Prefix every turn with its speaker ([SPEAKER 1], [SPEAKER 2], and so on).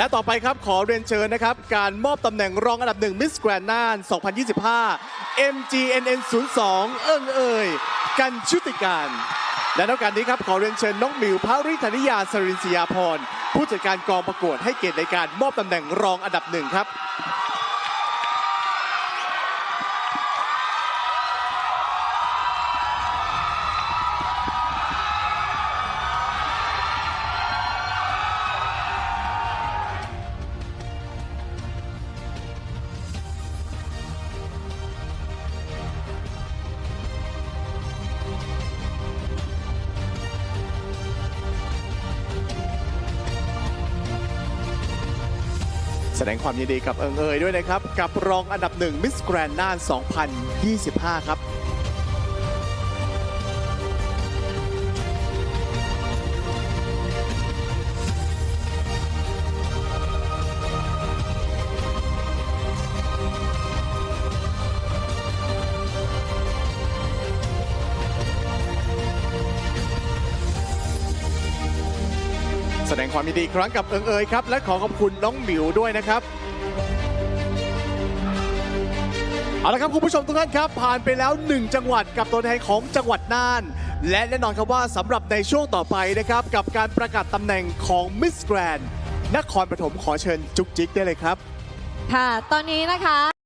[SPEAKER 1] และต่อไปครับขอเรียนเชิญนะครับ การมอบตำแหน่งรองอันดับหนึ่งมิสแกรนน่าน 2025 MGNN 02 เอิงเอ่ยกันชุติการ และนอกจากนี้ครับขอเรียนเชิญน้องหมิวพริธนิยาสรินทรียาพรผู้จัดการกองประกวดให้เกียรติในการมอบตำแหน่งรองอันดับหนึ่งครับ แสดงความยินดีกับเอิงเอยด้วยนะครับ กับรองอันดับหนึ่งมิสแกรนด์น่าน 2025 ครับ แสดงความยินดีครั้งกับเอิงเอยครับ และขอขอบคุณน้องหมิวด้วยนะครับเอาละครับคุณผู้ชมทุกท่านครับ ผ่านไปแล้ว 1 จังหวัดกับตัวแทนของจังหวัดน่าน และแน่นอนครับว่าสำหรับในช่วงต่อไปนะครับ กับการประกาศตำแหน่งของมิสแกรนนครปฐมขอเชิญจุกจิกได้เลยครับ
[SPEAKER 2] ค่ะ ตอนนี้นะคะ